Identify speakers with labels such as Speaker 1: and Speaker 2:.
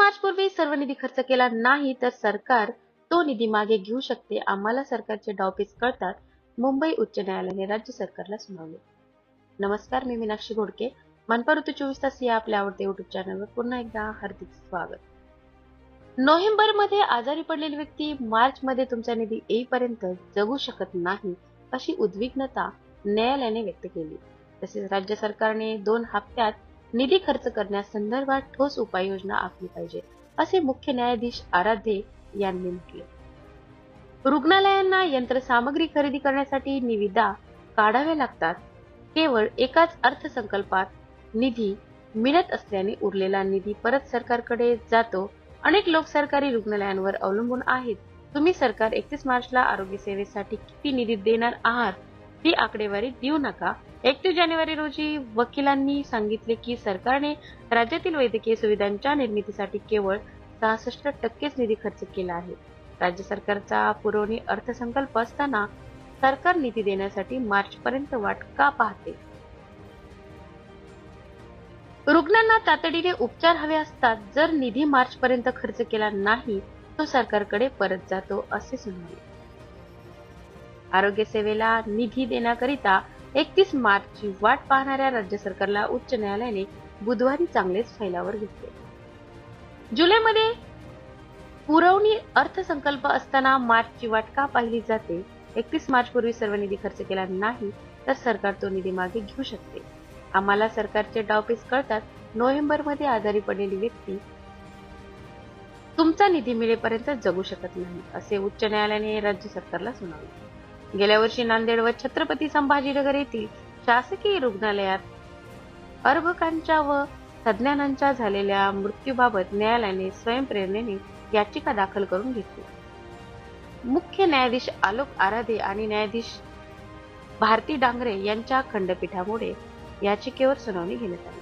Speaker 1: सर्व निधी खर्च केला नाही तर सरकार तो निधी मागे घेऊ शकते आम्हाला सरकारचे डावपेच कळतात मुंबई उच्च न्यायालयाने राज्य सरकारला सुनावले. नमस्कार मी मीनाक्षी घोडके. मनपा ऋतू चोवीस तास या आपल्या आवडते युट्यूब चॅनलवर पुन्हा एकदा हार्दिक स्वागत. नोव्हेंबरमध्ये आजारी पडलेली व्यक्ती मार्च मध्ये तुमचा निधी येईपर्यंत जगू शकत नाही अशी उद्विग्नता न्यायालयाने व्यक्त केली. तसेच राज्य सरकारने दोन हप्त्यात निधी खर्च करण्यासंदर्भात ठोस उपाययोजना आखली पाहिजे असे मुख्य न्यायाधीश आराध्ये यांनी म्हटले. रुग्णालयांना यंत्रसामग्री खरेदी करण्यासाठी निविदा काढाव्या लागतात. केवळ एकाच अर्थसंकल्पात निधी मिळत असल्याने उरलेला निधी परत सरकारकडे जातो. अनेक लोक सरकारी रुग्णालयांवर अवलंबून आहेत. तुम्ही सरकार एकतीस मार्चला आरोग्य सेवेसाठी किती निधी देणार आहात? ही आकडेवारी देऊ नका. एकतीस जानेवारी रोजी वकिलांनी सांगितले की सरकारने राज्यातील वैद्यकीय सुविधांच्या निर्मितीसाठी केवळ सहासष्ट टक्केच निधी खर्च केला आहे. राज्य सरकारचा पुरवणी अर्थसंकल्प असताना सरकार निधी देण्यासाठी मार्च पर्यंत वाट का पाहते? रुग्णांना तातडीने उपचार हवे असतात. जर निधी मार्च पर्यंत खर्च केला नाही तो सरकारकडे परत जातो असे सुनावले आरोग्य सेवेला निधी देण्याकरिता एकतीस मार्चची वाट पाहणाऱ्या राज्य सरकारला उच्च न्यायालयाने बुधवारी चांगलेच फैलावर घेतले. जुलैमध्ये पुरवणी अर्थसंकल्प असताना मार्चची वाट का पाहिली जाते एकतीस मार्च पूर्वी सर्व निधी खर्च केला नाही तर सरकार तो निधी मागे घेऊ शकते. आम्हाला सरकारचे डावपेच कळतात नोव्हेंबरमध्ये आजारी पडलेली व्यक्ती तुमचा निधी मिळेपर्यंत जगू शकत नाही असे उच्च न्यायालयाने राज्य सरकारला सुनावले. गेल्या वर्षी नांदेड व छत्रपती संभाजीनगर येथील शासकीय रुग्णालयात अर्भकांच्या व तज्ज्ञानांच्या झालेल्या मृत्यूबाबत न्यायालयाने स्वयंप्रेरणेने याचिका दाखल करून घेतली. मुख्य न्यायाधीश आलोक आराधे आणि न्यायाधीश भारती डांगरे यांच्या खंडपीठामुळे याचिकेवर सुनावणी घेण्यात आली.